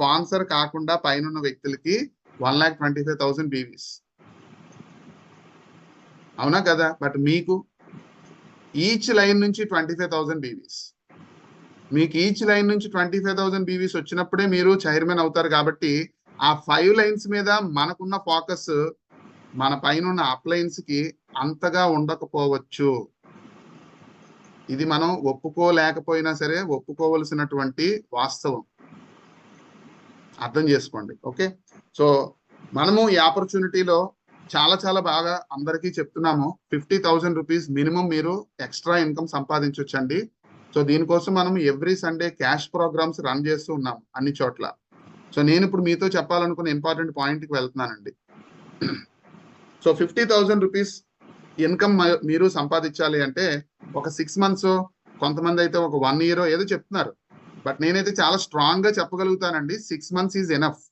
Sponsor కాకుండా పైన వ్యక్తులకి one lakh twenty five thousand BVs. అవునా కదా? బట్ మీకు ఈచ్ లైన్ నుంచి ట్వంటీ ఫైవ్ థౌసండ్ బీవీస్. మీకు ఈచ్ లైన్ నుంచి ట్వంటీ ఫైవ్ థౌసండ్ బీవీస్ వచ్చినప్పుడే మీరు చైర్మన్ అవుతారు కాబట్టి ఆ ఫైవ్ లైన్స్ మీద మనకున్న ఫోకస్ మన పైన ఉన్న అప్లైన్స్కి అంతగా ఉండకపోవచ్చు. ఇది మనం ఒప్పుకోలేకపోయినా సరే ఒప్పుకోవలసినటువంటి వాస్తవం. అర్థం చేసుకోండి ఓకే? సో మనము ఈ ఆపర్చునిటీలో చాలా చాలా బాగా అందరికీ చెప్తున్నాము. ఫిఫ్టీ థౌసండ్ రూపీస్ మినిమం మీరు ఎక్స్ట్రా ఇన్కమ్ సంపాదించవచ్చండి సో దీనికోసం మనం every Sunday cash programmes run చేస్తూ ఉన్నాం అన్ని చోట్ల. సో నేను ఇప్పుడు మీతో చెప్పాలనుకున్న ఇంపార్టెంట్ పాయింట్కి వెళ్తున్నానండి. So fifty thousand rupees income మీరు సంపాదించాలి అంటే ఒక సిక్స్ మంత్స్ కొంతమంది అయితే ఒక వన్ ఇయర్ ఏదో చెప్తున్నారు. బట్ నేనైతే చాలా స్ట్రాంగ్గా చెప్పగలుగుతానండి. సిక్స్ మంత్స్ ఈజ్ ఎనఫ్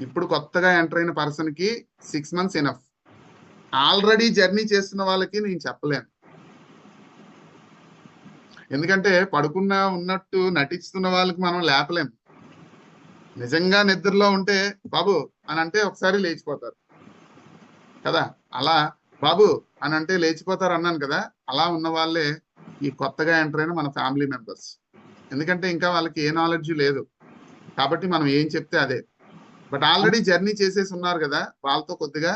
ఇప్పుడు కొత్తగా ఎంటర్ అయిన పర్సన్కి six months enough already journey చేస్తున్న వాళ్ళకి నేను చెప్పలేను. ఎందుకంటే పడుకున్న ఉన్నట్టు నటిస్తున్న వాళ్ళకి మనం లేపలేం. నిజంగా నిద్రలో ఉంటే బాబు అని అంటే ఒకసారి లేచిపోతారు. కదా? అలా బాబు అని అంటే లేచిపోతారు అన్నాను కదా? అలా ఉన్న వాళ్ళే ఈ కొత్తగా ఎంటర్ అయిన మన ఫ్యామిలీ మెంబర్స్ ఎందుకంటే ఇంకా వాళ్ళకి ఏ నాలెడ్జ్ లేదు. కాబట్టి మనం ఏం చెప్తే అదే. బట్ ఆల్రెడీ జర్నీ చేసేసి ఉన్నారు కదా వాళ్ళతో కొద్దిగా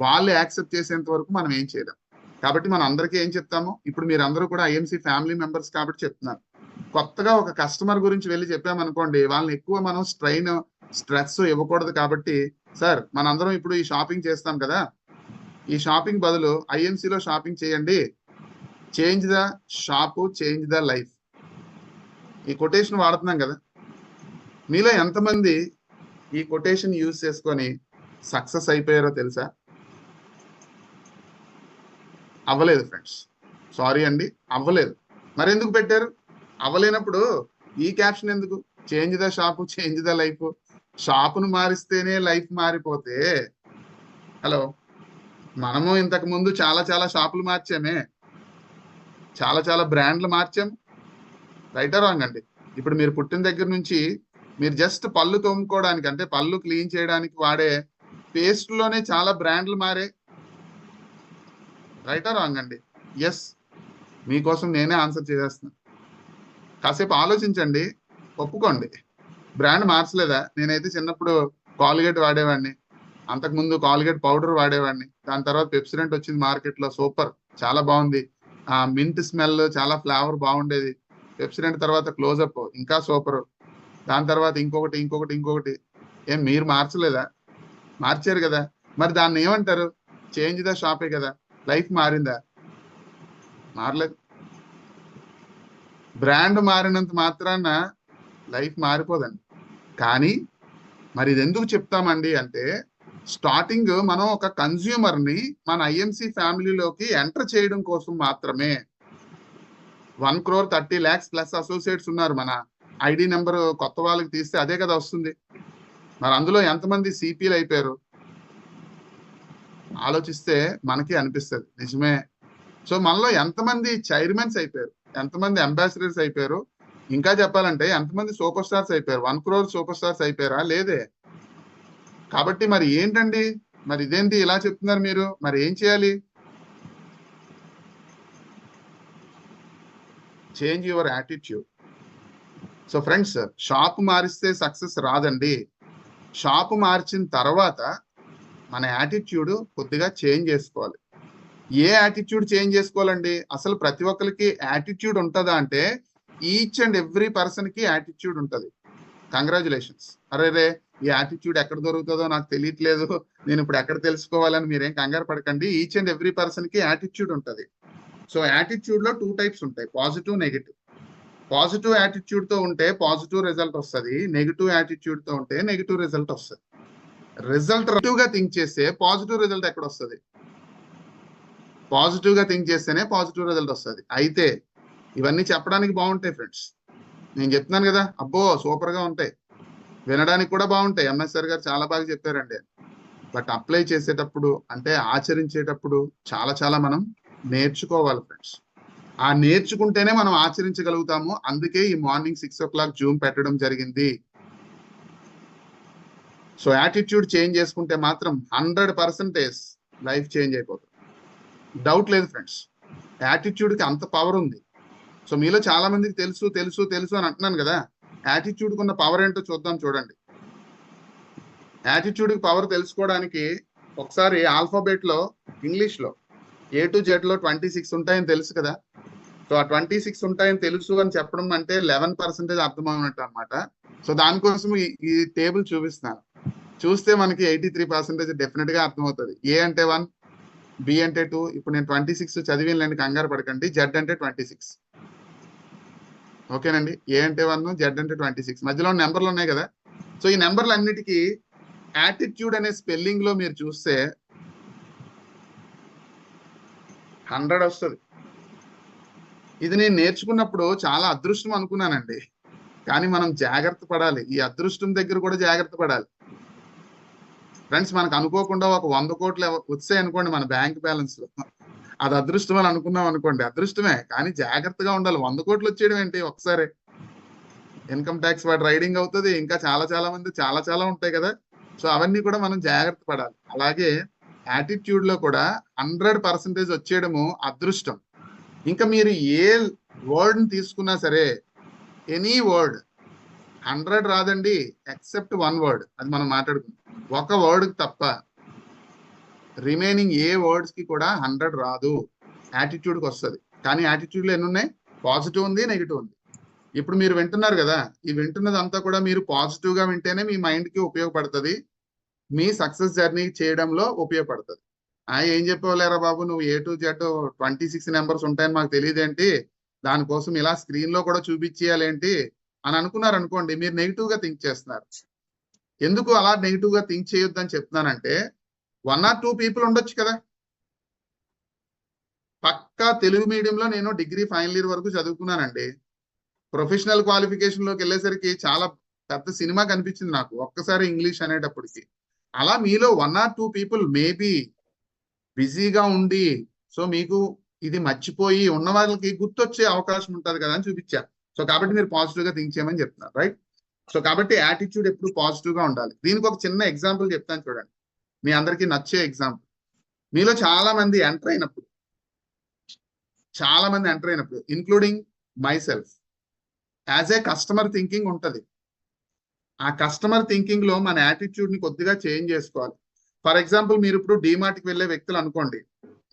వాళ్ళు యాక్సెప్ట్ చేసేంత వరకు మనం ఏం చేయలేం. కాబట్టి మనం అందరికీ ఏం చెప్తాము? ఇప్పుడు మీరు అందరూ కూడా ఐఎంసీ ఫ్యామిలీ మెంబర్స్ కాబట్టి చెప్తున్నారు. కొత్తగా ఒక కస్టమర్ గురించి వెళ్ళి చెప్పామనుకోండి వాళ్ళని ఎక్కువ మనం స్ట్రైన్ స్ట్రెస్ ఇవ్వకూడదు కాబట్టి సార్ మనందరం ఇప్పుడు ఈ షాపింగ్ చేస్తాం కదా. ఈ షాపింగ్ బదులు ఐఎంసీలో షాపింగ్ చేయండి. Change the shop change the life ఈ కొటేషన్ వాడుతున్నాం కదా. మీలో ఎంతమంది ఈ కొటేషన్ యూజ్ చేసుకొని సక్సెస్ అయిపోయారో తెలుసా? అవ్వలేదు ఫ్రెండ్స్ సారీ అండి అవ్వలేదు. మరి ఎందుకు పెట్టారు? అవ్వలేనప్పుడు ఈ క్యాప్షన్ ఎందుకు? Change the shop change the life షాపును మారిస్తేనే లైఫ్ మారిపోతే. హలో మనము ఇంతకు ముందు చాలా చాలా షాపులు మార్చామే. చాలా చాలా బ్రాండ్లు మార్చాం. రైట్ రాంగ్ అండి. ఇప్పుడు మీరు పుట్టిన దగ్గర నుంచి మీరు జస్ట్ పళ్ళు తోముకోవడానికి అంటే పళ్ళు క్లీన్ చేయడానికి వాడే పేస్ట్లోనే చాలా బ్రాండ్లు మారే. రైటా రాంగ్ అండి. ఎస్ మీకోసం నేనే ఆన్సర్ చేసేస్తున్నా కాసేపు ఆలోచించండి ఒప్పుకోండి. బ్రాండ్ మార్చలేదా? నేనైతే చిన్నప్పుడు కాల్గేట్ వాడేవాడిని. అంతకుముందు కాల్గేట్ పౌడర్ వాడేవాడిని. దాని తర్వాత పెప్సిడెంట్ వచ్చింది మార్కెట్లో. సూపర్ చాలా బాగుంది. ఆ మింట్ స్మెల్ చాలా ఫ్లేవర్ బాగుండేది. ఎప్సిడెంట్ తర్వాత క్లోజప్ ఇంకా సూపర్ దాని తర్వాత ఇంకొకటి ఇంకొకటి ఇంకొకటి. ఏం మీరు మార్చలేదా? మార్చారు కదా. మరి దాన్ని ఏమంటారు? చేంజ్ ద షాపే కదా. లైఫ్ మారిందా? మారలేదు. బ్రాండ్ మారినంత మాత్రాన లైఫ్ మారిపోదండి. కానీ మరి ఇది ఎందుకు చెప్తామండి అంటే స్టార్టింగ్ మనం ఒక కన్స్యూమర్ని మన ఐఎంసి ఫ్యామిలీలోకి ఎంటర్ చేయడం కోసం మాత్రమే one crore thirty lakhs plus associates ఉన్నారు. మన ఐడి నెంబర్ కొత్త వాళ్ళకి తీస్తే అదే కదా వస్తుంది. మరి అందులో ఎంతమంది సిపిలు అయిపోయారు? ఆలోచిస్తే మనకి అనిపిస్తుంది. నిజమే. సో మనలో ఎంతమంది చైర్మన్స్ అయిపోయారు? ఎంతమంది అంబాసిడర్స్ అయిపోయారు? ఇంకా చెప్పాలంటే ఎంతమంది సూపర్ స్టార్స్ అయిపోయారు? వన్ క్రోర్ సూపర్ స్టార్స్ అయిపోయారా? లేదే. కాబట్టి మరి ఏంటండి? మరి ఇదేంటి ఇలా చెప్తున్నారు మీరు? మరి ఏం చేయాలి? Change your attitude. So friends shop మారిస్తే సక్సెస్ రాదండి. షాప్ మార్చిన తర్వాత మన యాటిట్యూడ్ కొద్దిగా చేంజ్ చేసుకోవాలి. ఏ యాటిట్యూడ్ చేంజ్ చేసుకోవాలండి? అసలు ప్రతి ఒక్కరికి యాటిట్యూడ్ ఉంటుందా అంటే ఈచ్ అండ్ ఎవ్రీ పర్సన్కి యాటిట్యూడ్ ఉంటుంది. కంగ్రాచులేషన్స్. అరే రే ఈ యాటిట్యూడ్ ఎక్కడ దొరుకుతుందో నాకు తెలియట్లేదు. నేను ఇప్పుడు ఎక్కడ తెలుసుకోవాలని మీరేం కంగారు పడకండి. ఈచ్ అండ్ ఎవ్రీ పర్సన్కి యాటిట్యూడ్ ఉంటుంది. సో యాటిట్యూడ్లో టూ టైప్స్ ఉంటాయి పాజిటివ్ నెగిటివ్ పాజిటివ్ యాటిట్యూడ్తో ఉంటే పాజిటివ్ రిజల్ట్ వస్తుంది నెగిటివ్ యాటిట్యూడ్తో ఉంటే నెగిటివ్ రిజల్ట్ వస్తుంది. రిజల్ట్ నెగిటివ్గా థింక్ చేస్తే పాజిటివ్ రిజల్ట్ ఎక్కడ వస్తుంది? పాజిటివ్గా థింక్ చేస్తేనే పాజిటివ్ రిజల్ట్ వస్తుంది. అయితే ఇవన్నీ చెప్పడానికి బాగుంటాయి ఫ్రెండ్స్ నేను చెప్తున్నాను కదా అబ్బో సూపర్గా ఉంటాయి. వినడానికి కూడా బాగుంటాయి. ఎంఎస్ఆర్ గారు చాలా బాగా చెప్పారండి. బట్ అప్లై చేసేటప్పుడు అంటే ఆచరించేటప్పుడు చాలా చాలా మనం నేర్చుకోవాలి ఫ్రెండ్స్ ఆ నేర్చుకుంటేనే మనం ఆచరించగలుగుతాము. అందుకే ఈ morning six o'clock Zoom పెట్టడం జరిగింది. సో యాటిట్యూడ్ చేంజ్ చేసుకుంటే మాత్రం హండ్రెడ్ పర్సెంటేజ్ లైఫ్ చేంజ్ అయిపోతుంది. డౌట్ లేదు ఫ్రెండ్స్ యాటిట్యూడ్కి అంత పవర్ ఉంది. సో మీలో చాలా మందికి తెలుసు తెలుసు తెలుసు అని అంటున్నాను కదా. యాటిట్యూడ్కి ఉన్న పవర్ ఏంటో చూద్దాం చూడండి. యాటిట్యూడ్కి పవర్ తెలుసుకోవడానికి ఒకసారి ఆల్ఫాబెట్లో ఇంగ్లీష్లో ఏ టు జెడ్లో ట్వంటీ సిక్స్ ఉంటాయని తెలుసు కదా. సో ఆ ట్వంటీ సిక్స్ ఉంటాయని తెలుసు అని చెప్పడం అంటే లెవెన్ పర్సెంటేజ్ అర్థమవునట్టు అనమాట సో దానికోసం ఈ- టేబుల్ చూపిస్తున్నాను. చూస్తే మనకి ఎయిటీ త్రీ పర్సెంటేజ్ డెఫినెట్గా అర్థమవుతుంది. ఏ అంటే వన్ బి అంటే టూ ఇప్పుడు నేను ట్వంటీ సిక్స్ చదివినలేండి కంగారు పడకండి. జెడ్ అంటే ట్వంటీ సిక్స్ ఓకేనండి? ఏ అంటే వన్ జెడ్ అంటే ట్వంటీ సిక్స్ మధ్యలో నెంబర్లు ఉన్నాయి కదా. సో ఈ నెంబర్లు అన్నిటికీ యాటిట్యూడ్ అనే స్పెల్లింగ్లో మీరు చూస్తే హండ్రెడ్ వస్తుంది. ఇది నేను నేర్చుకున్నప్పుడు చాలా అదృష్టం అనుకున్నానండి. కానీ మనం జాగ్రత్త పడాలి. ఈ అదృష్టం దగ్గర కూడా జాగ్రత్త పడాలి. ఫ్రెండ్స్ మనకు అనుకోకుండా ఒక వంద కోట్లు వచ్చాయి అనుకోండి మన బ్యాంక్ బ్యాలెన్స్లో అది అదృష్టం అని అనుకున్నాం అనుకోండి. అదృష్టమే. కానీ జాగ్రత్తగా ఉండాలి. వంద కోట్లు వచ్చేయడం ఏంటి? ఒకసారి ఇన్కమ్ ట్యాక్స్ వాడి రైడింగ్ అవుతుంది. ఇంకా చాలా చాలా మంది చాలా చాలా ఉంటాయి కదా. సో అవన్నీ కూడా మనం జాగ్రత్త పడాలి. అలాగే యాటిట్యూడ్లో కూడా హండ్రెడ్ పర్సెంటేజ్ వచ్చేయడము అదృష్టం. ఇంకా మీరు ఏ వర్డ్ తీసుకున్నా సరే ఎనీ వర్డ్ హండ్రెడ్ రాదండి ఎక్సెప్ట్ వన్ వర్డ్ అది మనం మాట్లాడుకుందాం. ఒక వర్డ్ తప్ప రిమైనింగ్ ఏ వర్డ్స్కి కూడా హండ్రెడ్ రాదు. యాటిట్యూడ్కి వస్తుంది. కానీ యాటిట్యూడ్లో ఎన్ని ఉన్నాయి పాజిటివ్ ఉంది నెగిటివ్ ఉంది. ఇప్పుడు మీరు వింటున్నారు కదా ఈ వింటున్నది అంతా కూడా మీరు పాజిటివ్గా వింటేనే మీ మైండ్కి ఉపయోగపడుతుంది. మీ సక్సెస్ జర్నీ చేయడంలో ఉపయోగపడుతుంది. ఆ ఏం చెప్పలేరా బాబు? నువ్వు A to Z twenty six numbers ఉంటాయని మాకు తెలియదేంటి? దానికోసం ఇలా స్క్రీన్లో కూడా చూపించేయాలేంటి? అని అనుకున్నారు అనుకోండి మీరు నెగిటివ్గా థింక్ చేస్తున్నారు. ఎందుకు అలా నెగిటివ్గా థింక్ చేయొద్దని చెప్తున్నానంటే వన్ ఆర్ టూ పీపుల్ ఉండొచ్చు కదా. పక్కా తెలుగు మీడియంలో నేను డిగ్రీ ఫైనల్ ఇయర్ వరకు చదువుకున్నానండి. ప్రొఫెషనల్ క్వాలిఫికేషన్లోకి వెళ్ళేసరికి చాలా పెద్ద సినిమా కనిపించింది నాకు ఒక్కసారి ఇంగ్లీష్ అనేటప్పటికి. అలా మీలో one or two people maybe బిజీగా ఉండి సో మీకు ఇది మర్చిపోయి ఉన్న వాళ్ళకి గుర్తొచ్చే అవకాశం ఉంటుంది కదా అని చూపించా. సో కాబట్టి మీరు పాజిటివ్గా థింక్ చేయమని చెప్తున్నారు రైట్ సో కాబట్టి యాటిట్యూడ్ ఎప్పుడు పాజిటివ్గా ఉండాలి. దీనికి ఒక చిన్న ఎగ్జాంపుల్ చెప్తాను చూడండి. మీ అందరికి నచ్చే ఎగ్జాంపుల్ మీలో చాలా మంది ఎంటర్ అయినప్పుడు చాలా మంది ఎంటర్ అయినప్పుడు including myself as a customer thinking ఉంటుంది. ఆ కస్టమర్ థింకింగ్లో మన యాటిట్యూడ్ని కొద్దిగా చేంజ్ చేసుకోవాలి. ఫర్ ఎగ్జాంపుల్ మీరు ఇప్పుడు డిమార్ట్కి వెళ్ళే వ్యక్తులు అనుకోండి.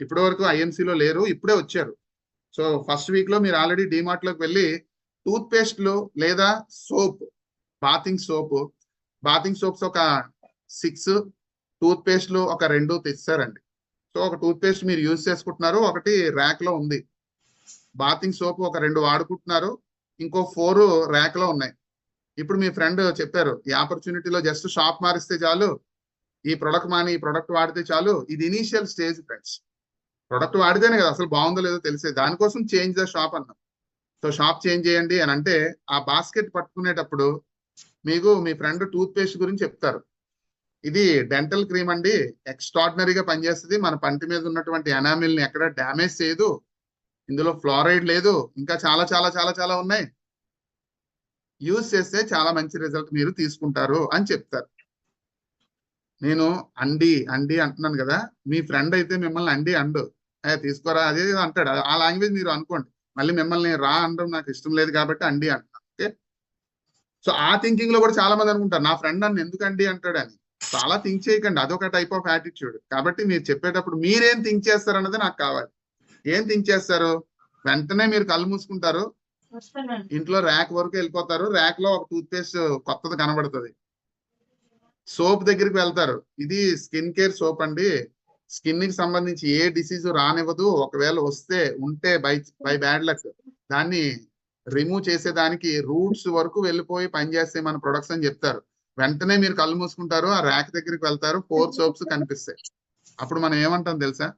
ఇప్పటి వరకు ఐఎంసీలో లేరు ఇప్పుడే వచ్చారు. సో ఫస్ట్ వీక్లో మీరు ఆల్రెడీ డిమార్ట్లోకి వెళ్ళి టూత్ పేస్ట్లు లేదా soap bathing soap bathing soaps ఒక సిక్స్ టూత్ పేస్ట్లు ఒక రెండు తెచ్చారండి. సో ఒక టూత్ పేస్ట్ మీరు యూజ్ చేసుకుంటున్నారు ఒకటి ర్యాక్లో ఉంది. బాతింగ్ సోప్ ఒక రెండు వాడుకుంటున్నారు ఇంకో ఫోర్ ర్యాక్లో ఉన్నాయి. ఇప్పుడు మీ ఫ్రెండ్ చెప్పారు ఈ ఆపర్చునిటీలో జస్ట్ షాప్ మారిస్తే చాలు ఈ ప్రొడక్ట్ మాని ఈ ప్రొడక్ట్ వాడితే చాలు ఇది ఇనీషియల్ స్టేజ్ ఫ్రెండ్స్. ప్రొడక్ట్ వాడితేనే కదా అసలు బాగుందో లేదో తెలిసే దానికోసం చేంజ్ ద షాప్ అన్నాం. సో షాప్ చేంజ్ చేయండి అని అంటే ఆ బాస్కెట్ పట్టుకునేటప్పుడు మీకు మీ ఫ్రెండ్ టూత్ పేస్ట్ గురించి చెప్తారు. ఇది డెంటల్ క్రీమ్ అండి ఎక్స్ట్రాడినరీగా పనిచేస్తుంది. మన పంటి మీద ఉన్నటువంటి ఎనామిల్ని ఎక్కడ డ్యామేజ్ చేయదు. ఇందులో ఫ్లోరైడ్ లేదు. ఇంకా చాలా చాలా చాలా చాలా ఉన్నాయి. యూజ్ చేస్తే చాలా మంచి రిజల్ట్ మీరు తీసుకుంటారు అని చెప్తారు. నేను అండి అండి అంటున్నాను కదా మీ ఫ్రెండ్ అయితే మిమ్మల్ని అండి అండు. ఏ తీసుకోరా అదే అంటాడు. ఆ లాంగ్వేజ్ మీరు అనుకోండి. మళ్ళీ మిమ్మల్ని రా అనడం నాకు ఇష్టం లేదు కాబట్టి అండి అంటున్నాను ఓకే? సో ఆ థింకింగ్లో కూడా చాలా మంది అనుకుంటారు. నా ఫ్రెండ్ నన్ను ఎందుకు అండి అంటాడు అని. చాలా థింక్ చేయకండి. అదొక టైప్ ఆఫ్ యాటిట్యూడ్ కాబట్టి మీరు చెప్పేటప్పుడు మీరేం థింక్ చేస్తారు అన్నది నాకు కావాలి. ఏం థింక్ చేస్తారు? వెంటనే మీరు కళ్ళు మూసుకుంటారు. ఇంట్లో ర్యాక్ వరకు వెళ్ళిపోతారు. ర్యాక్లో ఒక టూత్ పేస్ట్ కొత్తది కనబడుతుంది. సోప్ దగ్గరికి వెళ్తారు. ఇది స్కిన్ కేర్ సోప్ అండి. స్కిన్కి సంబంధించి ఏ డిసీజ్ రానివ్వదు. ఒకవేళ వస్తే ఉంటే బై బై బ్యాడ్ లక్. దాన్ని రిమూవ్ చేసేదానికి రూట్స్ వరకు వెళ్ళిపోయి పనిచేస్తే మన ప్రొడక్ట్స్ అని చెప్తారు. వెంటనే మీరు కళ్ళు మూసుకుంటారు. ఆ ర్యాక్ దగ్గరికి వెళ్తారు. ఫోర్ సోప్స్ కనిపిస్తాయి. అప్పుడు మనం ఏమంటాం తెలుసా?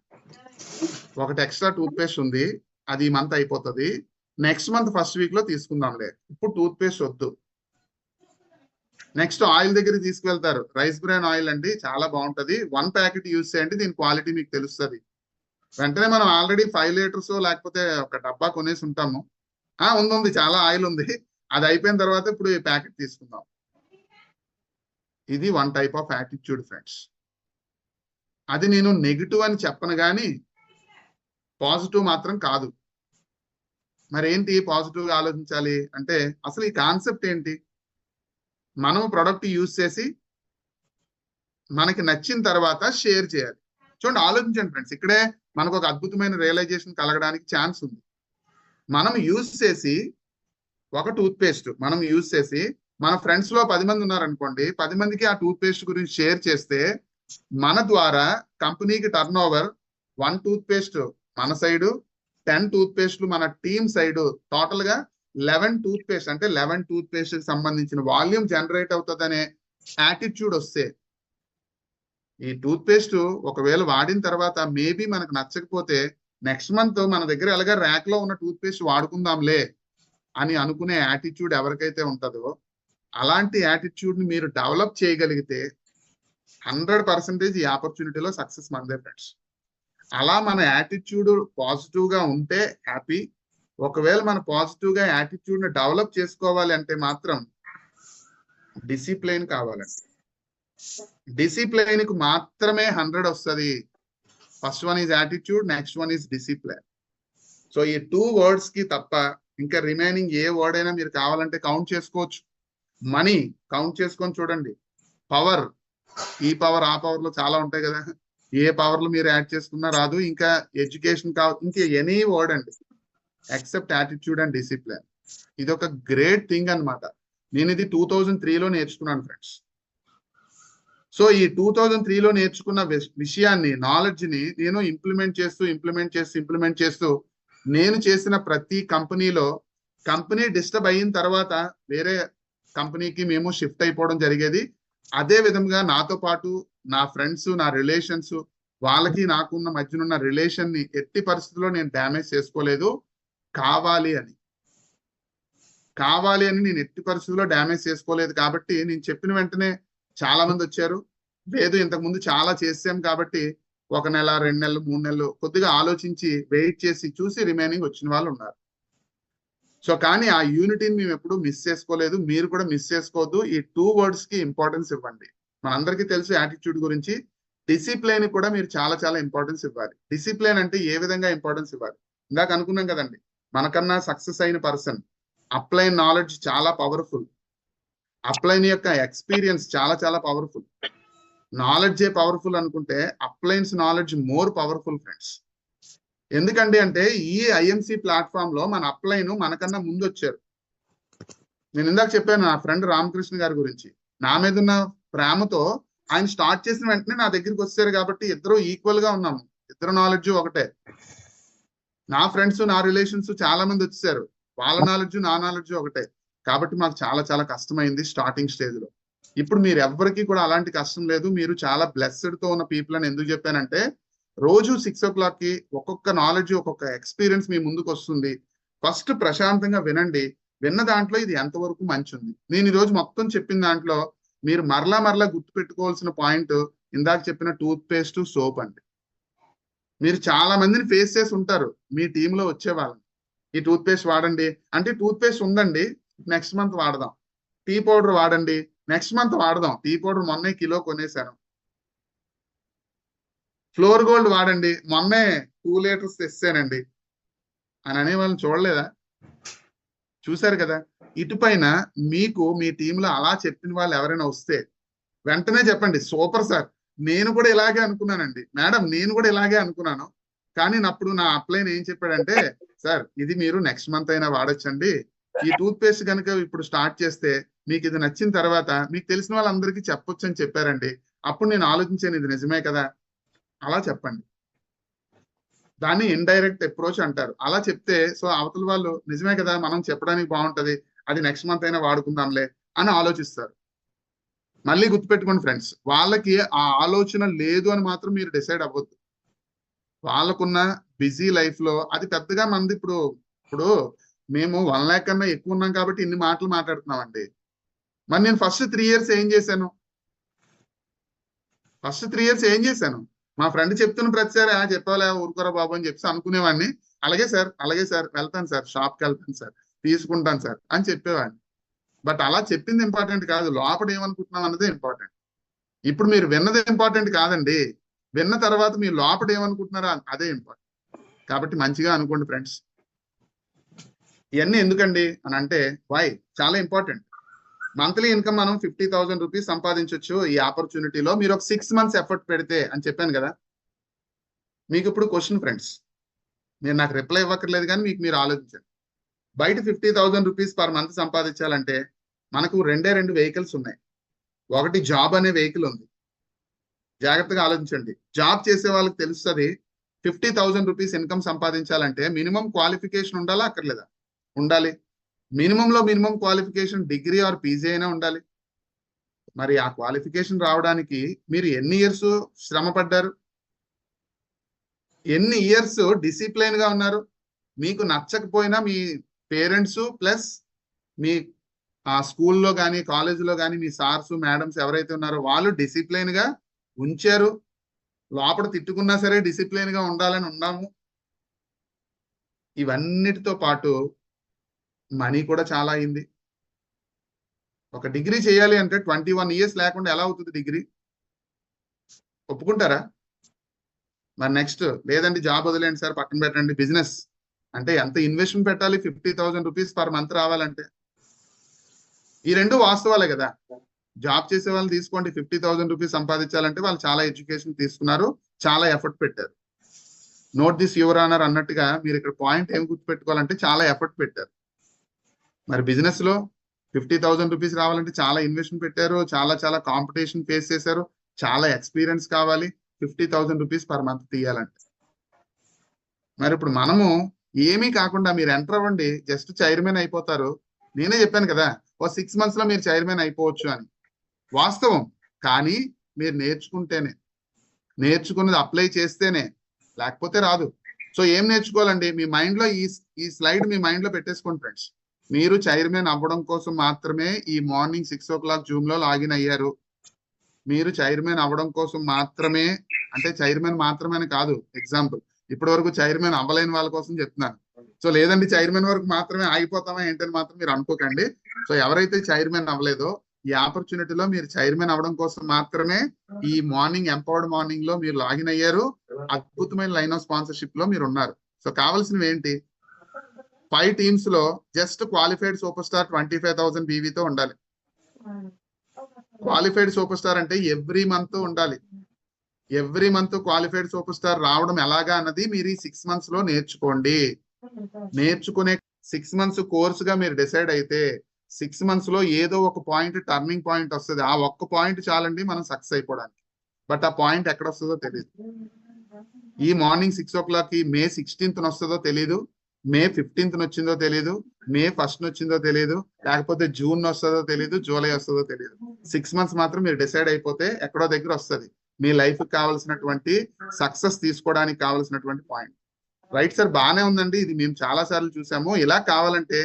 ఒకటి ఎక్స్ట్రా టూత్ పేస్ట్ ఉంది. అది ఈ మంత్ అయిపోతుంది. నెక్స్ట్ మంత్ ఫస్ట్ వీక్లో తీసుకుందాంలే. ఇప్పుడు టూత్ పేస్ట్ వద్దు. నెక్స్ట్ ఆయిల్ దగ్గరికి తీసుకువెళ్తారు రైస్ బ్రాన్ ఆయిల్ అండి చాలా బాగుంటది. వన్ ప్యాకెట్ యూజ్ చేయండి దీని క్వాలిటీ మీకు తెలుస్తుంది. వెంటనే మనం ఆల్రెడీ ఫైవ్ లీటర్స్ లేకపోతే ఒక డబ్బా కొనేసి ఉంటాము. ఆ ఉంది ఉంది చాలా ఆయిల్ ఉంది. అది అయిపోయిన తర్వాత ఇప్పుడు ఈ ప్యాకెట్ తీసుకుందాం. ఇది one type of attitude friends అది నేను నెగిటివ్ అని చెప్పను కానీ పాజిటివ్ మాత్రం కాదు. మరి ఏంటి పాజిటివ్గా ఆలోచించాలి? అంటే అసలు ఈ కాన్సెప్ట్ ఏంటి? మనం ప్రొడక్ట్ యూజ్ చేసి మనకి నచ్చిన తర్వాత షేర్ చేయాలి. చూడండి ఆలోచించండి ఫ్రెండ్స్. ఇక్కడే మనకు ఒక అద్భుతమైన రియలైజేషన్ కలగడానికి ఛాన్స్ ఉంది. మనం యూజ్ చేసి ఒక టూత్ పేస్ట్ మనం యూజ్ చేసి మన ఫ్రెండ్స్లో పది మంది ఉన్నారనుకోండి పది మందికి ఆ టూత్ పేస్ట్ గురించి షేర్ చేస్తే మన ద్వారా కంపెనీకి turn over one tooth paste మన సైడు టెన్ టూత్ పేస్ట్లు మన టీమ్ సైడ్ టోటల్గా లెవెన్ టూత్ పేస్ట్ అంటే లెవెన్ టూత్ పేస్ట్కి సంబంధించిన వాల్యూమ్ జనరేట్ అవుతుంది అనే యాటిట్యూడ్ వస్తే ఈ టూత్ పేస్ట్ ఒకవేళ వాడిన తర్వాత మేబీ మనకు నచ్చకపోతే నెక్స్ట్ మంత్ మన దగ్గర ఎలాగ ర్యాక్లో ఉన్న టూత్ పేస్ట్ వాడుకుందాంలే అని అనుకునే యాటిట్యూడ్ ఎవరికైతే ఉంటుందో అలాంటి యాటిట్యూడ్ని మీరు డెవలప్ చేయగలిగితే హండ్రెడ్ పర్సెంటేజ్ ఈ ఆపర్చునిటీలో సక్సెస్ మనదే ఫ్రెండ్స్. అలా మన యాటిట్యూడ్ పాజిటివ్గా ఉంటే హ్యాపీ. ఒకవేళ మన పాజిటివ్గా యాటిట్యూడ్ని డెవలప్ చేసుకోవాలి అంటే మాత్రం డిసిప్లైన్ కావాలండి డిసిప్లైన్కు మాత్రమే హండ్రెడ్ వస్తుంది. First one is attitude next one is discipline. So ఈ టూ వర్డ్స్కి తప్ప ఇంకా రిమైనింగ్ ఏ వర్డ్ అయినా మీరు కావాలంటే కౌంట్ చేసుకోవచ్చు. మనీ కౌంట్ చేసుకొని చూడండి. పవర్ ఈ పవర్ ఆ పవర్లో చాలా ఉంటాయి కదా. ఏ పవర్లు మీరు యాడ్ చేసుకున్నా రాదు. ఇంకా ఎడ్యుకేషన్ కావ ఇంకా ఎనీ వర్డ్ అండి. ఎక్సెప్ట్ యాటిట్యూడ్ అండ్ డిసిప్లిన్ ఇది ఒక గ్రేట్ థింగ్ అన్నమాట. నేను ఇది టూ థౌజండ్ త్రీలో నేర్చుకున్నాను ఫ్రెండ్స్ సో ఈ టూ థౌజండ్ త్రీలో నేర్చుకున్న విషయాన్ని నాలెడ్జ్ని నేను ఇంప్లిమెంట్ చేస్తూ ఇంప్లిమెంట్ చేస్తూ ఇంప్లిమెంట్ చేస్తూ నేను చేసిన ప్రతి కంపెనీలో కంపెనీ డిస్టర్బ్ అయిన తర్వాత వేరే కంపెనీకి మేము షిఫ్ట్ అయిపోవడం జరిగేది. అదే విధంగా నాతో పాటు నా ఫ్రెండ్స్ నా రిలేషన్స్ వాళ్ళకి నాకున్న మధ్యనున్న రిలేషన్ని ఎట్టి పరిస్థితుల్లో నేను డ్యామేజ్ చేసుకోలేదు. కావాలి అని. కావాలి అని నేను ఎట్టి పరిస్థితుల్లో డ్యామేజ్ చేసుకోలేదు కాబట్టి నేను చెప్పిన వెంటనే చాలా మంది వచ్చారు. లేదు ఇంతకుముందు చాలా చేసాం కాబట్టి ఒక నెల రెండు నెలలు మూడు నెలలు కొద్దిగా ఆలోచించి వెయిట్ చేసి చూసి రిమైనింగ్ వచ్చిన వాళ్ళు ఉన్నారు. సో కానీ ఆ యూనిటీని మేము ఎప్పుడు మిస్ చేసుకోలేదు. మీరు కూడా మిస్ చేసుకోవద్దు. ఈ టూ వర్డ్స్కి ఇంపార్టెన్స్ ఇవ్వండి. మనందరికీ తెలుసు యాటిట్యూడ్ గురించి. డిసిప్లైన్ కూడా మీరు చాలా చాలా ఇంపార్టెన్స్ ఇవ్వాలి. డిసిప్లైన్ అంటే ఏ విధంగా ఇంపార్టెన్స్ ఇవ్వాలి? ఇందాక అనుకున్నాం కదండి మనకన్నా సక్సెస్ అయిన పర్సన్ అప్లైన్ నాలెడ్జ్ చాలా పవర్ఫుల్ అప్లైన్ యొక్క ఎక్స్పీరియన్స్ చాలా చాలా పవర్ఫుల్ నాలెడ్జే పవర్ఫుల్ అనుకుంటే uplines knowledge more powerful friends ఎందుకండి అంటే ఈ ఐఎంసి ప్లాట్ఫామ్లో మన అప్లైన్ మనకన్నా ముందు వచ్చారు నేను ఇందాక చెప్పాను నా ఫ్రెండ్ రామకృష్ణ గారి గురించి. నా మీద ఉన్న ప్రేమతో ఆయన స్టార్ట్ చేసిన వెంటనే నా దగ్గరికి వచ్చారు కాబట్టి ఇద్దరు ఈక్వల్గా ఉన్నాము. ఇద్దరు నాలెడ్జ్ ఒకటే. నా ఫ్రెండ్స్ నా రిలేషన్స్ చాలా మంది వచ్చేసారు వాళ్ళ నాలెడ్జ్ నా నాలెడ్జ్ ఒకటే. కాబట్టి మాకు చాలా చాలా కష్టమైంది స్టార్టింగ్ స్టేజ్లో. ఇప్పుడు మీరు ఎవ్వరికి కూడా అలాంటి కష్టం లేదు. మీరు చాలా బ్లెస్డ్తో ఉన్న పీపుల్ అని ఎందుకు చెప్పానంటే రోజు సిక్స్ ఓ క్లాక్కి ఒక్కొక్క నాలెడ్జ్ ఒక్కొక్క ఎక్స్పీరియన్స్ మీ ముందుకు వస్తుంది. ఫస్ట్ ప్రశాంతంగా వినండి. విన్న దాంట్లో ఇది ఎంతవరకు మంచి ఉంది? నేను ఈ రోజు మొత్తం చెప్పిన దాంట్లో మీరు మరలా మరలా గుర్తు పెట్టుకోవాల్సిన పాయింట్ ఇందాక చెప్పిన టూత్ పేస్ట్ సోప్ అండి. మీరు చాలా మందిని ఫేస్ చేసి ఉంటారు మీ టీంలో వచ్చే వాళ్ళని. ఈ టూత్ పేస్ట్ వాడండి. అంటే టూత్ పేస్ట్ ఉందండి నెక్స్ట్ మంత్ వాడదాం. టీ పౌడర్ వాడండి నెక్స్ట్ మంత్ వాడదాం. టీ పౌడర్ మొన్నే కిలో కొనేసాను ఫ్లోర్ గోల్డ్ వాడండి. మొన్నే టూ లీటర్స్ తెస్తానండి అని అనే వాళ్ళని చూడలేదా? చూశారు కదా? ఇటుపైన మీకు మీ టీంలో అలా చెప్పిన వాళ్ళు ఎవరైనా వస్తే వెంటనే చెప్పండి సూపర్ సార్. నేను కూడా ఇలాగే అనుకున్నానండి. మేడం నేను కూడా ఇలాగే అనుకున్నాను. కానీ అప్పుడు నా అప్లైన్ ఏం చెప్పాడంటే సార్ ఇది మీరు నెక్స్ట్ మంత్ అయినా వాడొచ్చండి. ఈ టూత్ పేస్ట్ కనుక ఇప్పుడు స్టార్ట్ చేస్తే మీకు ఇది నచ్చిన తర్వాత మీకు తెలిసిన వాళ్ళందరికీ చెప్పొచ్చు అని చెప్పారండి. అప్పుడు నేను ఆలోచించాను ఇది నిజమే కదా? అలా చెప్పండి. దాన్ని ఇండైరెక్ట్ అప్రోచ్ అంటారు. అలా చెప్తే సో అవతల వాళ్ళు నిజమే కదా? మనం చెప్పడానికి బాగుంటది. అది నెక్స్ట్ మంత్ అయినా వాడుకుందాంలే అని ఆలోచిస్తారు. మళ్ళీ గుర్తుపెట్టుకోండి ఫ్రెండ్స్ వాళ్ళకి ఆ ఆలోచన లేదు అని మాత్రం మీరు డిసైడ్ అవ్వద్దు. వాళ్ళకున్న బిజీ లైఫ్లో అది పెద్దగా మంది ఇప్పుడు ఇప్పుడు మేము వన్ ల్యాక్ కన్నా ఎక్కువ ఉన్నాం కాబట్టి ఇన్ని మాటలు మాట్లాడుతున్నామండి. మరి నేను ఫస్ట్ త్రీ ఇయర్స్ ఏం చేశాను? ఫస్ట్ త్రీ ఇయర్స్ ఏం చేశాను? మా ఫ్రెండ్ చెప్తున్న ప్రతిసారి ఆ చెప్పాలే ఊరుకోరా బాబు అని చెప్పి అనుకునేవాడిని. అలాగే సార్ అలాగే సార్ వెళ్తాను సార్ షాప్కి వెళ్తాను సార్. తీసుకుంటాను సార్ అని చెప్పేవాడిని. బట్ అలా చెప్పింది ఇంపార్టెంట్ కాదు. లోపల ఏమనుకుంటున్నాం అన్నదే ఇంపార్టెంట్. ఇప్పుడు మీరు విన్నది ఇంపార్టెంట్ కాదండి. విన్న తర్వాత మీరు లోపల ఏమనుకుంటున్నారా అదే ఇంపార్టెంట్. కాబట్టి మంచిగా అనుకోండి ఫ్రెండ్స్. ఇవన్నీ ఎందుకండి అని అంటే వై చాలా ఇంపార్టెంట్. మంత్లీ ఇన్కమ్ మనం ఫిఫ్టీ థౌసండ్ రూపీస్ సంపాదించవచ్చు ఈ ఆపర్చునిటీలో. మీరు ఒక సిక్స్ మంత్స్ ఎఫర్ట్ పెడితే అని చెప్పాను కదా. మీకు ఇప్పుడు క్వశ్చన్ ఫ్రెండ్స్. మీరు నాకు రిప్లై ఇవ్వక్కర్లేదు కానీ మీకు మీరు ఆలోచించండి. బయట fifty thousand rupees per month సంపాదించాలంటే మనకు రెండే రెండు వెహికల్స్ ఉన్నాయి. ఒకటి జాబ్ అనే వెహికల్ ఉంది. జాగ్రత్తగా ఆలోచించండి. జాబ్ చేసే వాళ్ళకి తెలుస్తుంది ఫిఫ్టీ థౌసండ్ రూపీస్ ఇన్కమ్ సంపాదించాలంటే మినిమం క్వాలిఫికేషన్ ఉండాలా అక్కర్లేదా? ఉండాలి. మినిమంలో minimum qualification degree or PG అయినా ఉండాలి. మరి ఆ క్వాలిఫికేషన్ రావడానికి మీరు ఎన్ని ఇయర్స్ శ్రమ పడ్డారు ఎన్ని ఇయర్స్ డిసిప్లైన్గా ఉన్నారు? మీకు నచ్చకపోయినా మీ పేరెంట్స్ ప్లస్ మీ ఆ స్కూల్లో కానీ కాలేజీలో కానీ మీ సార్స్ మేడమ్స్ ఎవరైతే ఉన్నారో వాళ్ళు డిసిప్లైన్గా ఉంచారు. లోపల తిట్టుకున్నా సరే డిసిప్లైన్గా ఉండాలని ఉన్నాము. ఇవన్నిటితో పాటు మనీ కూడా చాలా అయింది. ఒక డిగ్రీ చేయాలి అంటే ట్వంటీ వన్ ఇయర్స్ లేకుండా ఎలా అవుతుంది డిగ్రీ? ఒప్పుకుంటారా? మరి నెక్స్ట్ లేదండి జాబ్ వదిలేండి సార్ పక్కన పెట్టండి బిజినెస్. అంటే ఎంత ఇన్వెస్ట్మెంట్ పెట్టాలి? Fifty thousand rupees per month రావాలంటే. ఈ రెండు వాస్తవాలే కదా. జాబ్ చేసే వాళ్ళు తీసుకోండి. ఫిఫ్టీ థౌసండ్ రూపీస్ సంపాదించాలంటే వాళ్ళు చాలా ఎడ్యుకేషన్ తీసుకున్నారు. చాలా ఎఫర్ట్ పెట్టారు. నోట్ దిస్ యువర్ ఆనర్ అన్నట్టుగా మీరు ఇక్కడ పాయింట్ ఏం గుర్తుపెట్టుకోవాలంటే చాలా ఎఫర్ట్ పెట్టారు. మరి బిజినెస్లో ఫిఫ్టీ థౌసండ్ రూపీస్ రావాలంటే చాలా ఇన్వెస్ట్మెంట్ పెట్టారు. చాలా చాలా కాంపిటీషన్ ఫేస్ చేశారు. చాలా ఎక్స్పీరియన్స్ కావాలి. Fifty thousand rupees per month తీయాలంటే. మరి ఇప్పుడు మనము ఏమీ కాకుండా మీరు ఎంటర్ అవ్వండి. జస్ట్ చైర్మన్ అయిపోతారు. నేనే చెప్పాను కదా ఓ సిక్స్ మంత్స్లో మీరు చైర్మన్ అయిపోవచ్చు అని. వాస్తవం. కానీ మీరు నేర్చుకుంటేనే నేర్చుకున్నది అప్లై చేస్తేనే లేకపోతే రాదు. సో ఏం నేర్చుకోవాలండి? మీ మైండ్లో ఈ ఈ స్లైడ్ మీ మైండ్లో పెట్టేసుకోండి ఫ్రెండ్స్. మీరు చైర్మన్ అవ్వడం కోసం మాత్రమే ఈ మార్నింగ్ సిక్స్ ఓ క్లాక్ జూమ్లో లాగిన్ అయ్యారు. మీరు చైర్మన్ అవ్వడం కోసం మాత్రమే అంటే చైర్మన్ మాత్రమే కాదు ఎగ్జాంపుల్. ఇప్పటి వరకు చైర్మన్ అవ్వలేని వాళ్ళ కోసం చెప్తున్నాను. సో లేదండి చైర్మన్ వరకు మాత్రమే ఆగిపోతామా ఏంటని మాత్రం మీరు అనుకోకండి. సో ఎవరైతే చైర్మన్ అవ్వలేదో ఈ ఆపర్చునిటీలో మీరు చైర్మన్ అవ్వడం కోసం మాత్రమే ఈ మార్నింగ్ ఎంపవర్డ్ మార్నింగ్లో మీరు లాగిన్ అయ్యారు. అద్భుతమైన లైన్ ఆఫ్ స్పాన్సర్షిప్లో మీరు ఉన్నారు. సో కావాల్సినవి ఏంటి? Five టీమ్స్లో just qualified super star twenty five thousand బీవీతో ఉండాలి. క్వాలిఫైడ్ సూపర్ స్టార్ అంటే ఎవ్రీ మంత్ ఉండాలి. Every month qualified super star రావడం ఎలాగా అన్నది మీరు ఈ సిక్స్ మంత్స్లో నేర్చుకోండి. నేర్చుకునే సిక్స్ మంత్స్ కోర్స్గా మీరు డిసైడ్ అయితే సిక్స్ మంత్స్లో ఏదో ఒక పాయింట్ టర్నింగ్ పాయింట్ వస్తుంది. ఆ ఒక్క పాయింట్ చాలండి మనం సక్సెస్ అయిపోవడానికి. బట్ ఆ పాయింట్ ఎక్కడ వస్తుందో తెలియదు ఈ మార్నింగ్ సిక్స్ ఓ క్లాక్కి మే సిక్స్టీన్త్ వస్తుందో తెలియదు మే ఫిఫ్టీన్త్ వచ్చిందో తెలియదు మే ఫస్ట్ వచ్చిందో తెలియదు లేకపోతే జూన్ వస్తుందో తెలియదు జూలై వస్తుందో తెలియదు సిక్స్ మంత్స్ మాత్రం మీరు డిసైడ్ అయిపోతే ఎక్కడో దగ్గర వస్తుంది. మీ లైఫ్ కావాల్సినటువంటి సక్సెస్ తీసుకోవడానికి కావాల్సినటువంటి పాయింట్. రైట్ సార్ బాగానే ఉందండి. ఇది మేము చాలా సార్లు చూసాము. ఇలా కావాలంటే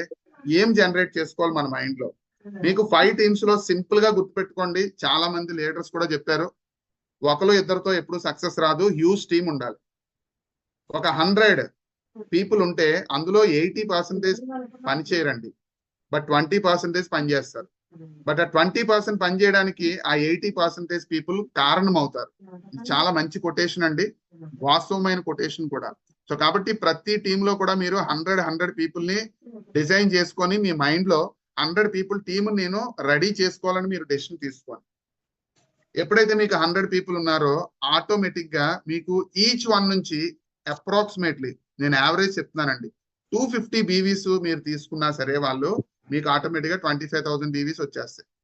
ఏం జనరేట్ చేసుకోవాలి మన మైండ్లో మీకు ఫైవ్ టీమ్స్లో సింపుల్గా గుర్తుపెట్టుకోండి. చాలా మంది లీడర్స్ కూడా చెప్పారు. ఒకరు ఇద్దరితో ఎప్పుడు సక్సెస్ రాదు. హ్యూజ్ టీం ఉండాలి. ఒక హండ్రెడ్ పీపుల్ ఉంటే అందులో ఎయిటీ పర్సెంటేజ్ పని చేయరండి. బట్ ట్వంటీ పర్సెంటేజ్ పని చేస్తారు. బట్ ఆ ట్వంటీ పర్సెంట్ పని చేయడానికి ఆ ఎయిటీ పర్సెంటేజ్ పీపుల్ కారణం అవుతారు ఇది చాలా మంచి కొటేషన్ అండి. వాస్తవమైన కొటేషన్ కూడా. సో కాబట్టి ప్రతి టీమ్లో కూడా మీరు హండ్రెడ్ హండ్రెడ్ పీపుల్ని డిజైన్ చేసుకొని మీ మైండ్లో హండ్రెడ్ పీపుల్ టీమ్ నేను రెడీ చేసుకోవాలని మీరు డెసిషన్ తీసుకోండి. ఎప్పుడైతే మీకు హండ్రెడ్ పీపుల్ ఉన్నారో ఆటోమేటిక్గా మీకు ఈచ్ వన్ నుంచి అప్రాక్సిమేట్లీ నేను యావరేజ్ చెప్తున్నానండి. టూ ఫిఫ్టీ బీవీస్ మీరు తీసుకున్నా సరే వాళ్ళు మీకు ఆటోమేటిక్గా ట్వంటీ ఫైవ్ థౌసండ్ బీవీస్ వచ్చేస్తాయి.